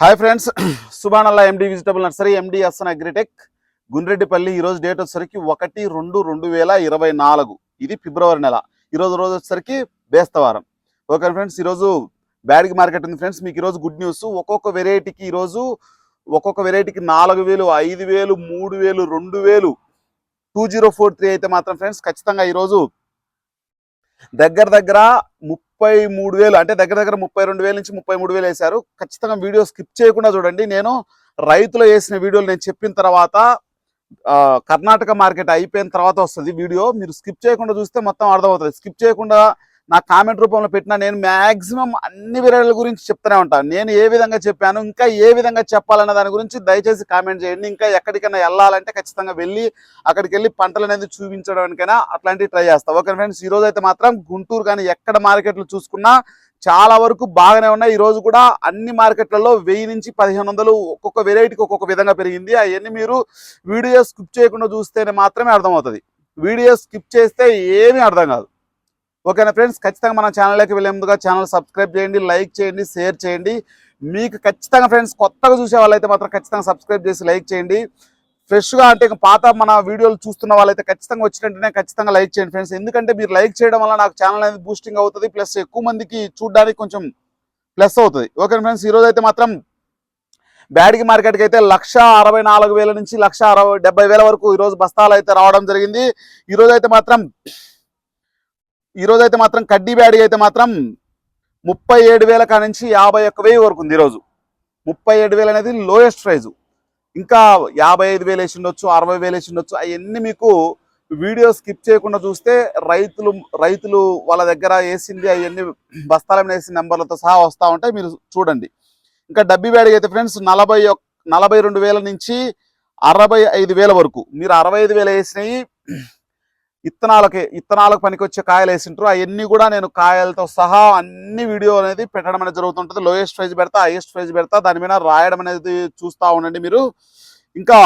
Hi friends Subhanullah MD vegetable nursery MD Assan Agritech Gundreddipalli ఈ రోజు date వచ్చేసరికి ఒకటి రెండు రెండు వేల ఇరవై నాలుగు. ఇది ఫిబ్రవరి నెల. ఈ రోజు రోజు వచ్చేసరికి బేస్తవారం ఓకే ఫ్రెండ్స్ ఈరోజు బ్యాడ్కి మార్కెట్ ఉంది ఫ్రెండ్స్ మీకు ఈరోజు గుడ్ న్యూస్ ఒక్కొక్క వెరైటీకి ఈరోజు ఒక్కొక్క వెరైటీకి నాలుగు వేలు ఐదు వేలు మూడు వేలు రెండు వేలు. టూ జీరో ఫోర్ త్రీ అయితే మాత్రం ఫ్రెండ్స్ ఖచ్చితంగా ఈరోజు దగ్గర దగ్గర ముప్పై మూడు వేలు అంటే దగ్గర దగ్గర ముప్పై రెండు వేల నుంచి ముప్పై మూడు వేలు వేశారు. ఖచ్చితంగా వీడియో స్కిప్ చేయకుండా చూడండి. నేను రైతులు వేసిన వీడియోలు నేను చెప్పిన తర్వాత కర్ణాటక మార్కెట్ అయిపోయిన తర్వాత వస్తుంది వీడియో. మీరు స్కిప్ చేయకుండా చూస్తే మొత్తం అర్థమవుతుంది. స్కిప్ చేయకుండా నా కామెంట్ రూపంలో పెట్టినా నేను మ్యాక్సిమం అన్ని వెరైటీల గురించి చెప్తూనే ఉంటాను నేను ఏ విధంగా చెప్పాను ఇంకా ఏ విధంగా చెప్పాలన్న దాని గురించి దయచేసి కామెంట్ చేయండి. ఇంకా ఎక్కడికైనా వెళ్ళాలంటే ఖచ్చితంగా వెళ్ళి అక్కడికి వెళ్ళి పంటలు అనేది చూపించడానికైనా అట్లాంటివి ట్రై చేస్తాను ఓకే ఫ్రెండ్స్ ఈ రోజు అయితే మాత్రం గుంటూరు కానీ ఎక్కడ మార్కెట్లు చూసుకున్నా చాలా వరకు బాగానే ఉన్నాయి. ఈరోజు కూడా అన్ని మార్కెట్లలో వెయ్యి నుంచి పదిహేను వందలు ఒక్కొక్క వెరైటీకి ఒక్కొక్క విధంగా పెరిగింది. అవన్నీ మీరు వీడియో స్కిప్ చేయకుండా చూస్తేనే మాత్రమే అర్థమవుతుంది. వీడియో స్కిప్ చేస్తే ఏమీ అర్థం కాదు. ఓకేనా ఫ్రెండ్స్? ఖచ్చితంగా మన ఛానల్లోకి వెళ్ళే ముందుగా ఛానల్ సబ్స్క్రైబ్ చేయండి లైక్ చేయండి షేర్ చేయండి. మీకు ఖచ్చితంగా ఫ్రెండ్స్ కొత్తగా చూసే వాళ్ళైతే మాత్రం ఖచ్చితంగా సబ్స్క్రైబ్ చేసి లైక్ చేయండి. ఫ్రెష్గా అంటే ఇంకా పాత మన వీడియోలు చూస్తున్న వాళ్ళైతే ఖచ్చితంగా వచ్చినట్టునే ఖచ్చితంగా లైక్ చేయండి ఫ్రెండ్స్. ఎందుకంటే మీరు లైక్ చేయడం వల్ల నాకు ఛానల్ అనేది బూస్టింగ్ అవుతుంది ప్లస్ ఎక్కువ మందికి చూడడానికి కొంచెం ప్లస్ అవుతుంది. Okay friends? ఈరోజు అయితే మాత్రం బ్యాడ్కి మార్కెట్కి అయితే లక్ష అరవై నాలుగు వేల నుంచి లక్ష అరవై డెబ్బై వేల వరకు ఈరోజు బస్తాలు అయితే రావడం జరిగింది. ఈరోజు అయితే మాత్రం ఈరోజు అయితే మాత్రం కడ్డీ బ్యాడీ అయితే మాత్రం ముప్పై ఏడు వేల కాడ నుంచి యాభై ఒక్క వెయ్యి వరకు ఉంది ఈరోజు. ముప్పై ఏడు వేలు అనేది లోయెస్ట్ ప్రైజు ఇంకా యాభై ఐదు వేలు వేసి ఉండొచ్చు అరవై వేలు వేసి ఉండొచ్చు అవన్నీ మీకు వీడియో స్కిప్ చేయకుండా చూస్తే రైతులు రైతులు వాళ్ళ దగ్గర వేసింది అవన్నీ బస్తాల మీద వేసిన నెంబర్లతో సహా వస్తూ ఉంటాయి మీరు చూడండి. ఇంకా డబ్బీ బ్యాడ్కి అయితే ఫ్రెండ్స్ నలభై నలభై రెండు వేల నుంచి అరవై ఐదు వేల వరకు. మీరు అరవై ఐదు వేలు వేసినవి ఇత్తనాలకి ఇత్తనాలకు పనికొచ్చే కాయలు వేసింటారు అవన్నీ కూడా నేను కాయలతో సహా అన్ని వీడియో అనేది పెట్టడం అనేది జరుగుతుంటుంది. లోయెస్ట్ ప్రైజ్ పెడతా హైయెస్ట్ ప్రైజ్ పెడతా దాని మీద రాయడం అనేది చూస్తూ ఉండండి మీరు. ఇంకా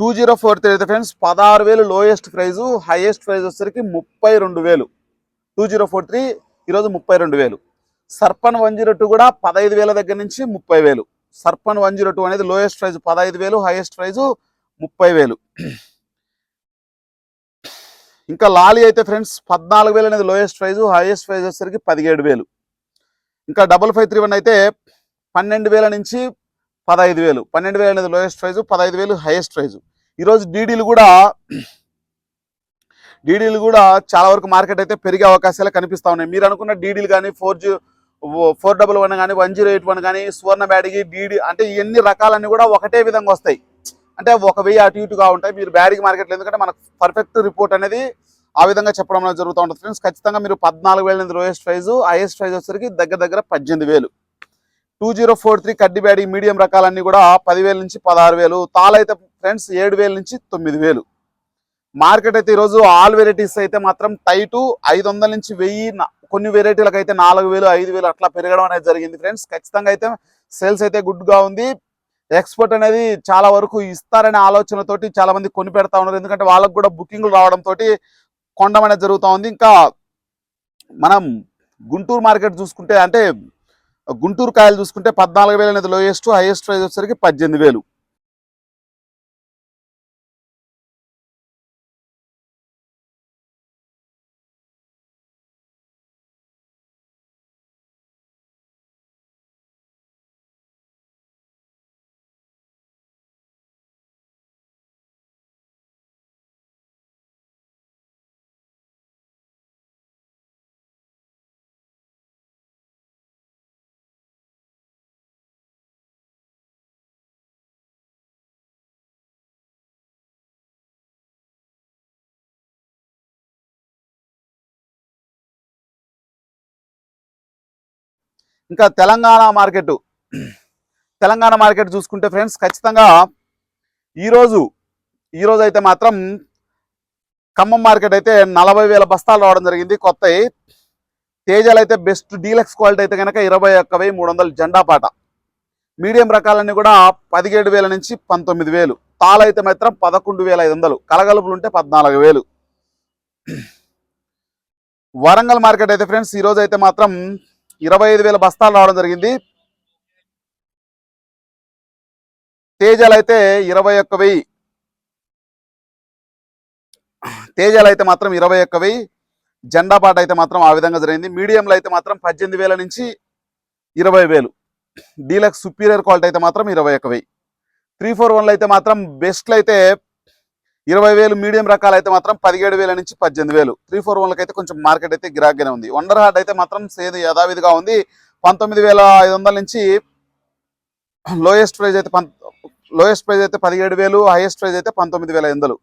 టూ జీరో ఫోర్ త్రీ అయితే ఫ్రెండ్స్ పదహారు వేలు లోయెస్ట్ ప్రైజు హైయెస్ట్ ప్రైజ్ వచ్చేసరికి ముప్పై రెండు వేలు. టూ జీరో ఫోర్ త్రీ ఈరోజు ముప్పై రెండు వేలు. సర్పన్ వన్ జీరో టూ కూడా పదహైదు వేల దగ్గర నుంచి ముప్పై వేలు. సర్పన్ వన్ జీరో టూ అనేది లోయెస్ట్ ప్రైజ్ పదహైదు వేలు హైయెస్ట్ ప్రైజు ముప్పై వేలు. ఇంకా లాలీ అయితే ఫ్రెండ్స్ పద్నాలుగు వేలు అనేది లోయెస్ట్ ప్రైజ్ హైయెస్ట్ ప్రైజ్ వచ్చేసరికి పదిహేడు వేలు. ఇంకా డబల్ ఫైవ్ త్రీ వన్ అయితే పన్నెండు వేల నుంచి పదహైదు వేలు. పన్నెండు వేలు అనేది లోయెస్ట్ ప్రైజ్ పదహైదు వేలు హైయెస్ట్ ప్రైజ్ ఈరోజు డీడీలు కూడా డీడీలు కూడా చాలా వరకు మార్కెట్ అయితే పెరిగే అవకాశాలు కనిపిస్తా ఉన్నాయి. మీరు అనుకున్న డీడీలు కానీ four G four double one కానీ వన్ జీరో ఎయిట్ వన్ కానీ సువర్ణ బ్యాడిగి డీడీ అంటే ఇవన్నీ రకాలన్నీ కూడా ఒకటే విధంగా వస్తాయి. అంటే ఒక వెయ్యి అటు ఇటుగా ఉంటాయి. మీరు బ్యాడిగి మార్కెట్లో ఎందుకంటే మనకు పర్ఫెక్ట్ రిపోర్ట్ అనేది ఆ విధంగా చెప్పడం అనేది జరుగుతూ ఉంటుంది. ఫ్రెండ్స్ ఖచ్చితంగా మీరు పద్నాలుగు వేల నుంచి లోయెస్ట్ ప్రైజ్ హైయెస్ట్ ప్రైజ్ వచ్చేసరికి దగ్గర దగ్గర పద్దెనిమిది వేలు. టూ జీరో ఫోర్ త్రీ కడ్డీ బ్యాడీ మీడియం రకాలన్నీ కూడా పదివేల నుంచి పదహారు వేలు. తాళైతే ఫ్రెండ్స్ ఏడు వేల నుంచి తొమ్మిది వేలు. మార్కెట్ అయితే ఈరోజు ఆల్ వెరైటీస్ అయితే మాత్రం టైటు ఐదు వందల నుంచి వెయ్యి కొన్ని వెరైటీలకు అయితే నాలుగు వేలు ఐదు వేలు అట్లా పెరగడం అనేది జరిగింది. ఫ్రెండ్స్ ఖచ్చితంగా అయితే సేల్స్ అయితే గుడ్గా ఉంది. ఎక్స్పోర్ట్ అనేది చాలా వరకు ఇస్తారనే ఆలోచనతోటి చాలా మంది కొని పెడతా ఉన్నారు. ఎందుకంటే వాళ్ళకు కూడా బుకింగ్లు రావడం తోటి కొండం అనేది జరుగుతూ ఉంది. ఇంకా మనం గుంటూరు మార్కెట్ చూసుకుంటే అంటే గుంటూరు కాయలు చూసుకుంటే పద్నాలుగు వేలు అనేది లోయెస్ట్ హైయెస్ట్ ప్రైస్ వచ్చేసరికి పద్దెనిమిది వేలు. ఇంకా తెలంగాణ మార్కెట్. తెలంగాణ మార్కెట్ చూసుకుంటే ఫ్రెండ్స్ ఖచ్చితంగా ఈరోజు ఈరోజు అయితే మాత్రం ఖమ్మం మార్కెట్ అయితే నలభై వేల బస్తాలు రావడం జరిగింది. కొత్త తేజాలు అయితే బెస్ట్ డీలక్స్ క్వాలిటీ అయితే కనుక ఇరవై ఒక్క వెయ్యి మూడు వందలు జెండా పాట. మీడియం రకాలన్నీ కూడా పదిహేడు వేల నుంచి పంతొమ్మిది వేలు. తాళ అయితే మాత్రం పదకొండు వేల ఐదు వందలు. కలగలుపులు ఉంటే పద్నాలుగు వేలు. వరంగల్ మార్కెట్ అయితే ఫ్రెండ్స్ ఈరోజు అయితే మాత్రం ఇరవై ఐదు వేల బస్తాలు రావడం జరిగింది. తేజాలు అయితే ఇరవై ఒక్క వెయ్యి. తేజాలు అయితే మాత్రం ఇరవై ఒక్క వెయ్యి. జెండా పాట అయితే మాత్రం ఆ విధంగా జరిగింది. మీడియంలో అయితే మాత్రం పద్దెనిమిది వేల నుంచి ఇరవై వేలు. డీలక్స్ సుపీరియర్ క్వాలిటీ అయితే మాత్రం ఇరవై ఒక్క వెయ్యి. త్రీ ఫోర్ వన్లో అయితే మాత్రం బెస్ట్లు అయితే ఇరవై వేలు మీడియం రకాలు అయితే మాత్రం పదిహేడు వేల నుంచి పద్దెనిమిది వేలు. త్రీ ఫోర్ వన్లకి అయితే కొంచెం మార్కెట్ అయితే గిరాగ్గానే ఉంది. వండర్ హార్డ్ అయితే మాత్రం సేది యథావిధిగా ఉంది. పంతొమ్మిది వేల ఐదు వందల నుంచి లోయెస్ట్ ప్రైజ్ అయితే పం లోయెస్ట్ ప్రైజ్ అయితే పదిహేడు వేలు హైయెస్ట్ ప్రైజ్ అయితే పంతొమ్మిది వేల ఎనిమిది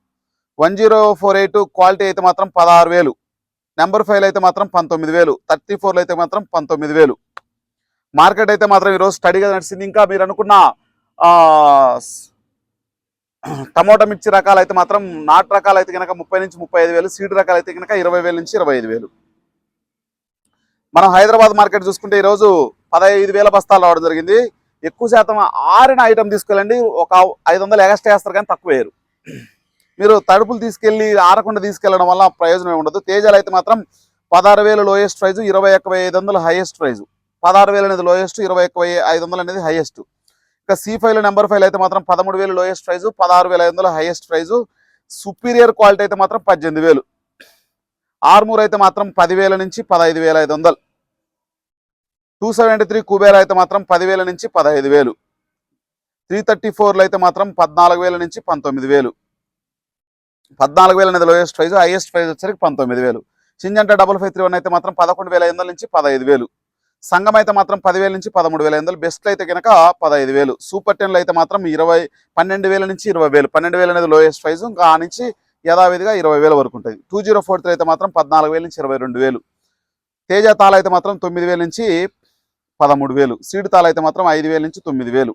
one zero four eight quality అయితే మాత్రం పదహారు వేలు. నెంబర్ ఫైవ్ అయితే మాత్రం పంతొమ్మిది వేలు. థర్టీ ఫోర్లో అయితే మాత్రం పంతొమ్మిది వేలు. మార్కెట్ అయితే మాత్రం ఈరోజు స్టడీగా నడిచింది. ఇంకా మీరు అనుకున్న టమోటా మిర్చి రకాలు అయితే మాత్రం నాటు రకాలు అయితే కనుక ముప్పై నుంచి ముప్పై ఐదు వేలు సీడ్ రకాలు అయితే కనుక ఇరవై వేల నుంచి ఇరవై ఐదు వేలు. మనం హైదరాబాద్ మార్కెట్ చూసుకుంటే ఈరోజు పదహైదు వేల బస్తాలు రావడం జరిగింది. ఎక్కువ శాతం ఆరిన ఐటమ్ తీసుకెళ్ళండి. ఒక ఐదు వందలు ఎగస్ట్రా వేస్తారు కానీ తక్కువ వేయరు. మీరు తడుపులు తీసుకెళ్ళి ఆరకుండా తీసుకెళ్ళడం వల్ల ప్రయోజనం ఉండదు. తేజాలు అయితే మాత్రం పదహారు వేలు లోయెస్ట్ ప్రైజు ఇరవై ఒక్క వెయ్యి ఐదు వందలు హైయెస్ట్ ప్రైజు పదహారు వేలు అనేది లోయెస్ట్ ఇరవై ఒక్క వెయ్యి ఐదు వందలు అనేది హైయెస్ట్ ఇక సి ఫైవ్ నెంబర్ ఫైవ్ అయితే మాత్రం పదమూడు వేలు లోయెస్ట్ ప్రైజు పదహారు వేల ఐదు వందలు హైయెస్ట్ ప్రైజు సుపీరియర్ క్వాలిటీ అయితే మాత్రం పద్దెనిమిది వేలు. ఆర్మూర్ అయితే మాత్రం పదివేల నుంచి పదహైదు వేల ఐదు వందలు. టూ సెవెంటీ త్రీ కుబేర్ అయితే మాత్రం పదివేల నుంచి పదహైదు వేలు. త్రీ థర్టీ ఫోర్లో అయితే మాత్రం పద్నాలుగు వేల నుంచి పంతొమ్మిది వేలు. పద్నాలుగు వేల అనేది లోయెస్ట్ ప్రైజ్ హైయెస్ట్ ప్రైజ్ వచ్చరికి పంతొమ్మిది వేలు. Syngenta double five three one అయితే మాత్రం పదకొండు వేల ఐదు వందల నుంచి పదహైదు వేలు. సంఘం అయితే మాత్రం పదివేల నుంచి పదమూడు వేల ఐదు బెస్ట్లు బెస్ట్ అయితే కనుక పదహైదు వేలు. సూపర్ టెన్లు అయితే మాత్రం ఇరవై పన్నెండు వేల నుంచి ఇరవై వేలు. పన్నెండు వేలు అనేది లోయెస్ట్ ప్రైజ్ ఇంకా ఆ నుంచి యథావిధిగా ఇరవై వేల వరకు ఉంటుంది. టూ జీరో ఫోర్ త్రీ అయితే మాత్రం పద్నాలుగు వేల నుంచి ఇరవై రెండు వేలు. తేజ తాళ అయితే మాత్రం తొమ్మిది వేల నుంచి పదమూడు వేలు. సీడ్ తాళ అయితే మాత్రం ఐదు వేల నుంచి తొమ్మిది వేలు.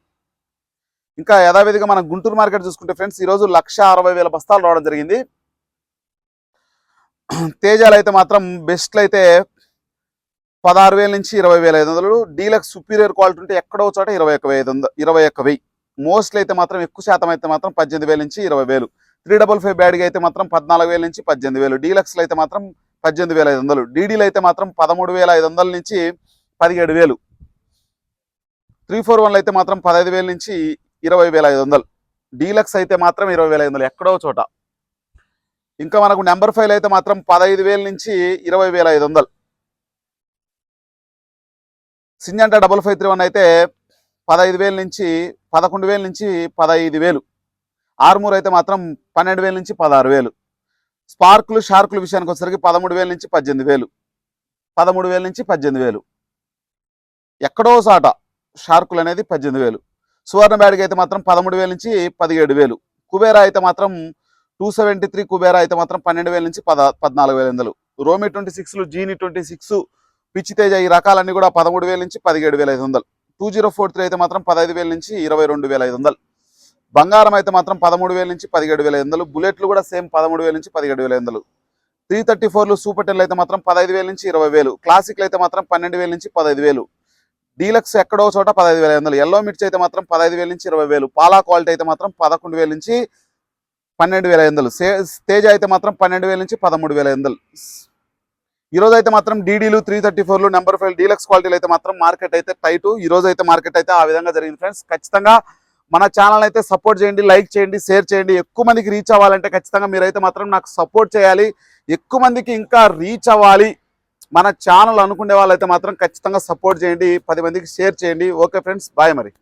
ఇంకా యథావిధిగా మనం గుంటూరు మార్కెట్ చూసుకుంటే ఫ్రెండ్స్ ఈరోజు లక్ష అరవై వేల బస్తాలు రావడం జరిగింది. తేజాలు అయితే మాత్రం బెస్ట్లు అయితే పదహారు వేల నుంచి ఇరవై వేల ఐదు వందలు. డీలక్స్ సుపీరియర్ క్వాలిటీ ఉంటే ఎక్కడో చోట ఇరవై ఒక ఐదు వందలు ఇరవై ఒక్క వెయ్యి. మోస్ట్లీ అయితే మాత్రం ఎక్కువ శాతం అయితే మాత్రం పద్దెనిమిది వేల నుంచి ఇరవై వేలు. త్రీ డబల్ ఫైవ్ బ్యాడ్గా అయితే మాత్రం పద్నాలుగు వేల నుంచి పద్దెనిమిది వేలు. డీలక్స్లో అయితే మాత్రం పద్దెనిమిది వేల ఐదు వందలు. డీడీలు అయితే మాత్రం పదమూడు వేల ఐదు వందల నుంచి పదిహేడు వేలు. త్రీ ఫోర్ వన్లు అయితే మాత్రం పదహైదు వేల నుంచి ఇరవై వేల ఐదు వందలు. డీలక్స్ అయితే మాత్రం ఇరవై వేల ఐదు వందలు ఎక్కడో చోట. ఇంకా మనకు నెంబర్ ఫైవ్ అయితే మాత్రం పదహైదు వేల నుంచి ఇరవై వేల ఐదు వందలు. Syngenta double five three one అయితే పదహైదు వేల నుంచి పదకొండు వేల నుంచి పదహైదు వేలు. ఆర్మూర్ అయితే మాత్రం పన్నెండు వేల నుంచి పదహారు వేలు. స్పార్కులు షార్కులు విషయానికి వచ్చేసరికి పదమూడు వేల నుంచి పద్దెనిమిది వేలు. పదమూడు వేల నుంచి పద్దెనిమిది వేలు. ఎక్కడో సాట షార్కులు అనేది పద్దెనిమిది వేలు. సువర్ణ బ్యాడ్కి అయితే మాత్రం పదమూడు వేల నుంచి పదిహేడు వేలు. కుబేరా అయితే మాత్రం టూ సెవెంటీ త్రీ కుబేరా అయితే మాత్రం పన్నెండు వేల నుంచి పద పద్నాలుగు వేల వందలు రోమి ట్వంటీ సిక్స్లు జీని ట్వంటీ సిక్స్ పిచ్చి తేజ ఈ రకాలన్నీ కూడా పదమూడు వేల నుంచి పదిహేడు వేల ఐదు వందలు. టూ జీరో ఫోర్ త్రీ అయితే మాత్రం పదహైదు వేల నుంచి ఇరవై రెండు వేల ఐదు వందలు. బంగారం అయితే మాత్రం పదమూడు వేల నుంచి పదిహేడు వేల ఐదు వందలు. బుల్లెట్లు కూడా సేమ్ పదమూడు వేల నుంచి పదిహేడు వేల ఐదు వందలు. త్రీ థర్టీ ఫోర్లు సూపర్ టెన్లు అయితే మాత్రం పదహైదు వేల నుంచి ఇరవై వేలు. క్లాసిక్లు అయితే మాత్రం పన్నెండు వేల నుంచి పదహైదు వేలు. డీలక్స్ ఎక్కడో చోట పదహైదు వేల ఐదు వందలు. ఎల్లో మిర్చి అయితే మాత్రం పదహైదు వేల నుంచి ఇరవై వేలు. పాలా క్వాలిటీ అయితే మాత్రం పదకొండు వేల నుంచి పన్నెండు వేల ఐదు వందలు. తేజ అయితే మాత్రం పన్నెండు వేల నుంచి పదమూడు వేల ఐదు వందలు. ఈరోజు అయితే మాత్రం డీడీలు త్రీ థర్టీ ఫోర్లు నెంబర్ ఫైవ్ డీలక్స్ క్వాలిటీలు అయితే మాత్రం మార్కెట్ అయితే టైట్ ఈ రోజు అయితే మార్కెట్ అయితే ఆ విధంగా జరిగింది ఫ్రెండ్స్ ఖచ్చితంగా మన ఛానల్ అయితే సపోర్ట్ చేయండి లైక్ చేయండి షేర్ చేయండి. ఎక్కువ మందికి రీచ్ అవ్వాలంటే ఖచ్చితంగా మీరైతే మాత్రం నాకు సపోర్ట్ చేయాలి. ఎక్కువ మందికి ఇంకా రీచ్ అవ్వాలి. మన ఛానల్ అనుకునే వాళ్ళైతే మాత్రం ఖచ్చితంగా సపోర్ట్ చేయండి. పది మందికి షేర్ చేయండి. ఓకే ఫ్రెండ్స్ బాయ్ మరి.